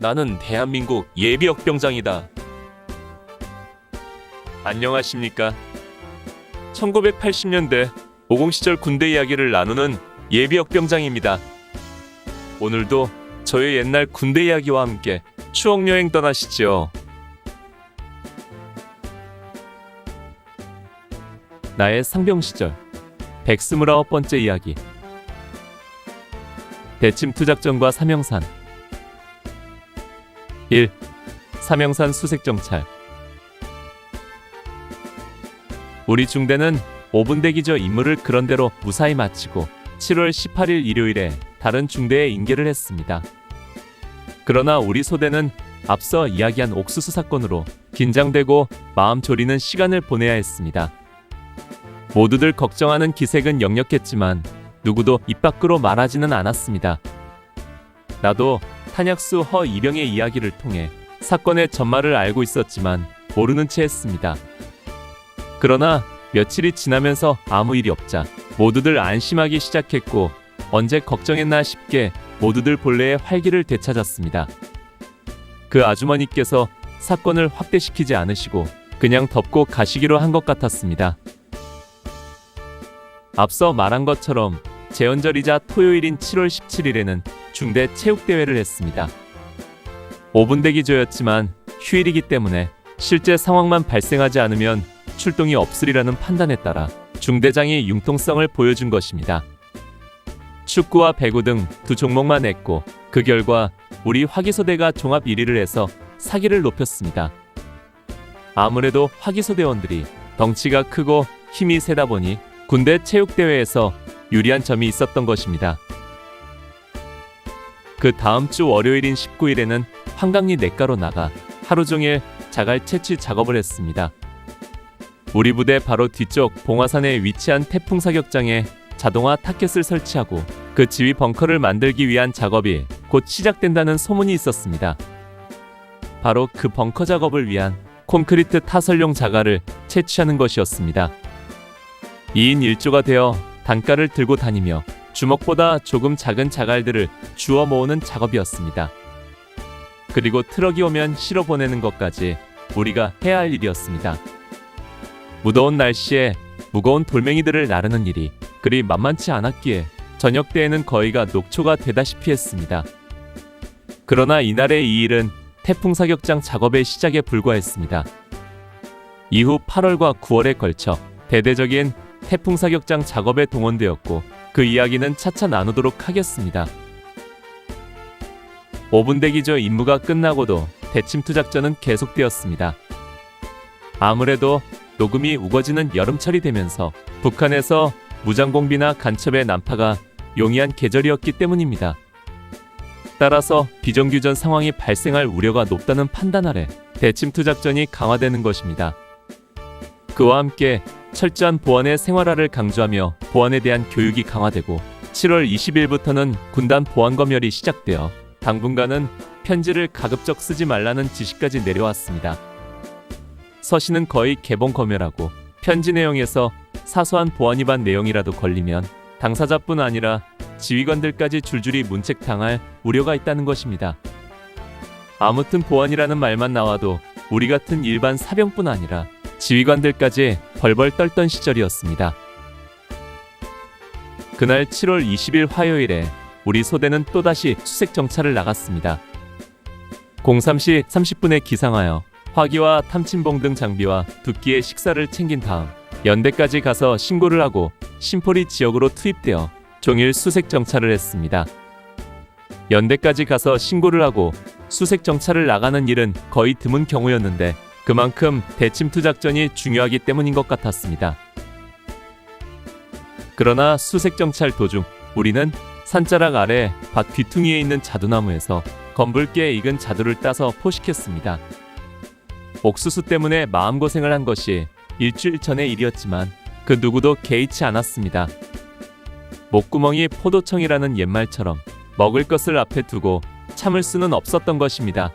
나는 대한민국 예비역병장이다. 안녕하십니까? 1980년대 50 시절 군대 이야기를 나누는 예비역병장입니다. 오늘도 저의 옛날 군대 이야기와 함께 추억 여행 떠나시죠. 나의 상병 시절 129번째 이야기 대침투 작전과 삼형산 1. 삼형산 수색정찰 우리 중대는 5분 대기저 임무를 그런대로 무사히 마치고 7월 18일 일요일에 다른 중대에 인계를 했습니다. 그러나 우리 소대는 앞서 이야기한 옥수수 사건으로 긴장되고 마음 졸이는 시간을 보내야 했습니다. 모두들 걱정하는 기색은 역력했지만 누구도 입 밖으로 말하지는 않았습니다. 나도 탄약수 허 이병의 이야기를 통해 사건의 전말을 알고 있었지만 모르는 채 했습니다. 그러나 며칠이 지나면서 아무 일이 없자 모두들 안심하기 시작했고 언제 걱정했나 싶게 모두들 본래의 활기를 되찾았습니다. 그 아주머니께서 사건을 확대시키지 않으시고 그냥 덮고 가시기로 한 것 같았습니다. 앞서 말한 것처럼 재연절이자 토요일인 7월 17일에는 중대 체육대회를 했습니다. 5분 대기조였지만 휴일이기 때문에 실제 상황만 발생하지 않으면 출동이 없으리라는 판단에 따라 중대장이 융통성을 보여준 것입니다. 축구와 배구 등 두 종목만 했고 그 결과 우리 화기소대가 종합 1위를 해서 사기를 높였습니다. 아무래도 화기소대원들이 덩치가 크고 힘이 세다 보니 군대 체육대회에서 유리한 점이 있었던 것입니다. 그 다음 주 월요일인 19일에는 한강리 냇가로 나가 하루 종일 자갈 채취 작업을 했습니다. 우리 부대 바로 뒤쪽 봉화산에 위치한 태풍 사격장에 자동화 타켓을 설치하고 그 지휘 벙커를 만들기 위한 작업이 곧 시작된다는 소문이 있었습니다. 바로 그 벙커 작업을 위한 콘크리트 타설용 자갈을 채취하는 것이었습니다. 2인 1조가 되어 단가를 들고 다니며 주먹보다 조금 작은 자갈들을 주워 모으는 작업이었습니다. 그리고 트럭이 오면 실어 보내는 것까지 우리가 해야 할 일이었습니다. 무더운 날씨에 무거운 돌멩이들을 나르는 일이 그리 만만치 않았기에 저녁 때에는 거의가 녹초가 되다시피 했습니다. 그러나 이날의 이 일은 태풍 사격장 작업의 시작에 불과했습니다. 이후 8월과 9월에 걸쳐 대대적인 태풍 사격장 작업에 동원되었고 그 이야기는 차차 나누도록 하겠습니다. 5분 대기조 임무가 끝나고도 대침투 작전은 계속되었습니다. 아무래도 녹음이 우거지는 여름철이 되면서 북한에서 무장공비나 간첩의 난파가 용이한 계절이었기 때문입니다. 따라서 비정규전 상황이 발생할 우려가 높다는 판단 아래 대침투 작전이 강화되는 것입니다. 그와 함께 철저한 보안의 생활화를 강조하며 보안에 대한 교육이 강화되고 7월 20일부터는 군단 보안 검열이 시작되어 당분간은 편지를 가급적 쓰지 말라는 지시까지 내려왔습니다. 서신은 거의 개봉 검열하고 편지 내용에서 사소한 보안 위반 내용이라도 걸리면 당사자뿐 아니라 지휘관들까지 줄줄이 문책당할 우려가 있다는 것입니다. 아무튼 보안이라는 말만 나와도 우리 같은 일반 사병뿐 아니라 지휘관들까지 벌벌 떨던 시절이었습니다. 그날 7월 20일 화요일에 우리 소대는 또다시 수색 정찰을 나갔습니다. 03시 30분에 기상하여 화기와 탐침봉 등 장비와 두 끼의 식사를 챙긴 다음 연대까지 가서 신고를 하고 신포리 지역으로 투입되어 종일 수색 정찰을 했습니다. 연대까지 가서 신고를 하고 수색 정찰을 나가는 일은 거의 드문 경우였는데 그만큼 대침투 작전이 중요하기 때문인 것 같았습니다. 그러나 수색 정찰 도중 우리는 산자락 아래 밭 뒤퉁이에 있는 자두나무에서 검붉게 익은 자두를 따서 포식했습니다. 옥수수 때문에 마음고생을 한 것이 일주일 전의 일이었지만 그 누구도 개의치 않았습니다. 목구멍이 포도청이라는 옛말처럼 먹을 것을 앞에 두고 참을 수는 없었던 것입니다.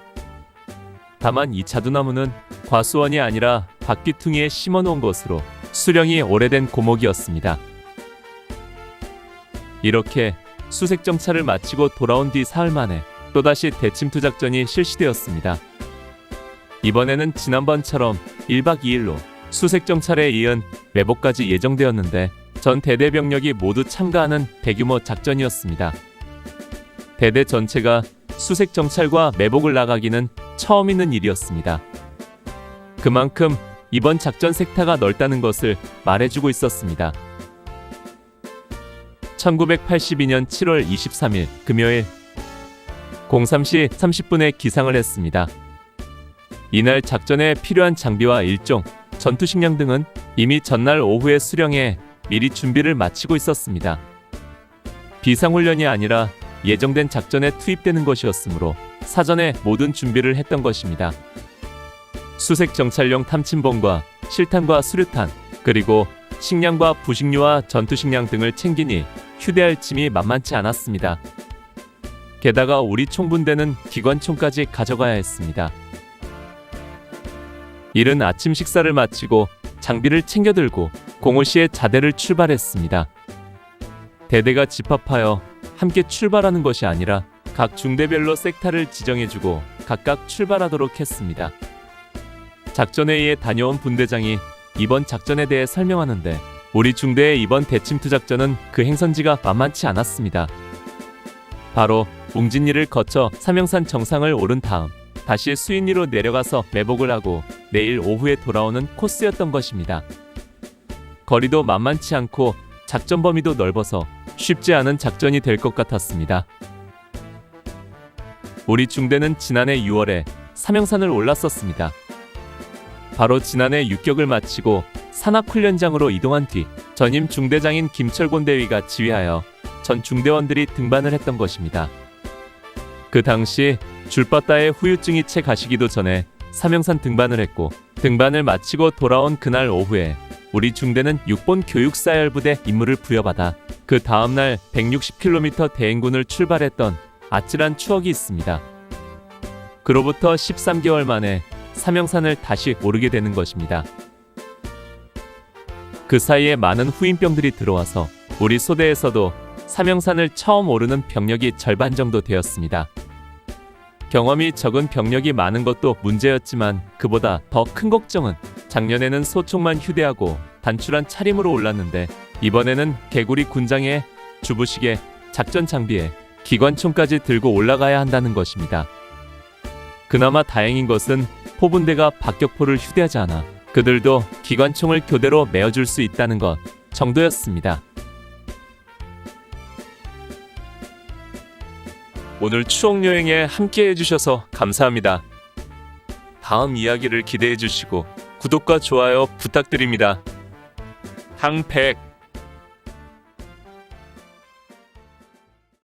다만 이 자두나무는 과수원이 아니라 밭귀퉁이에 심어놓은 것으로 수령이 오래된 고목이었습니다. 이렇게 수색 정찰을 마치고 돌아온 뒤 사흘 만에 또다시 대침투 작전이 실시되었습니다. 이번에는 지난번처럼 1박 2일로 수색 정찰에 이은 매복까지 예정되었는데 전 대대 병력이 모두 참가하는 대규모 작전이었습니다. 대대 전체가 수색 정찰과 매복을 나가기는 처음 있는 일이었습니다. 그만큼 이번 작전 색타가 넓다는 것을 말해주고 있었습니다. 1982년 7월 23일 금요일 03시 30분에 기상을 했습니다. 이날 작전에 필요한 장비와 일종, 전투 식량 등은 이미 전날 오후에 수령해 미리 준비를 마치고 있었습니다. 비상훈련이 아니라 예정된 작전에 투입되는 것이었으므로 사전에 모든 준비를 했던 것입니다. 수색 정찰용 탐침봉과 실탄과 수류탄, 그리고 식량과 부식류와 전투 식량 등을 챙기니 휴대할 짐이 만만치 않았습니다. 게다가 우리 총분대는 기관총까지 가져가야 했습니다. 이른 아침 식사를 마치고 장비를 챙겨 들고 공호시의 자대를 출발했습니다. 대대가 집합하여 함께 출발하는 것이 아니라 각 중대별로 섹타를 지정해주고 각각 출발하도록 했습니다. 작전회의에 다녀온 분대장이 이번 작전에 대해 설명하는데 우리 중대의 이번 대침투 작전은 그 행선지가 만만치 않았습니다. 바로 웅진리를 거쳐 삼형산 정상을 오른 다음 다시 수인리로 내려가서 매복을 하고 내일 오후에 돌아오는 코스였던 것입니다. 거리도 만만치 않고 작전 범위도 넓어서 쉽지 않은 작전이 될 것 같았습니다. 우리 중대는 지난해 6월에 삼형산을 올랐었습니다. 바로 지난해 육격을 마치고 산악훈련장으로 이동한 뒤 전임 중대장인 김철곤 대위가 지휘하여 전 중대원들이 등반을 했던 것입니다. 그 당시 줄바다에 후유증이 채 가시기도 전에 삼형산 등반을 했고 등반을 마치고 돌아온 그날 오후에 우리 중대는 6본 교육사열부대 임무를 부여받아 그 다음날 160km 대행군을 출발했던 아찔한 추억이 있습니다. 그로부터 13개월 만에 삼형산을 다시 오르게 되는 것입니다. 그 사이에 많은 후임병들이 들어와서 우리 소대에서도 삼형산을 처음 오르는 병력이 절반 정도 되었습니다. 경험이 적은 병력이 많은 것도 문제였지만 그보다 더 큰 걱정은 작년에는 소총만 휴대하고 단출한 차림으로 올랐는데 이번에는 개구리 군장에 주부식에 작전 장비에 기관총까지 들고 올라가야 한다는 것입니다. 그나마 다행인 것은 포분대가 박격포를 휴대하지 않아 그들도 기관총을 교대로 메어줄 수 있다는 것 정도였습니다. 오늘 추억 여행에 함께 해주셔서 감사합니다. 다음 이야기를 기대해 주시고 구독과 좋아요 부탁드립니다. 항백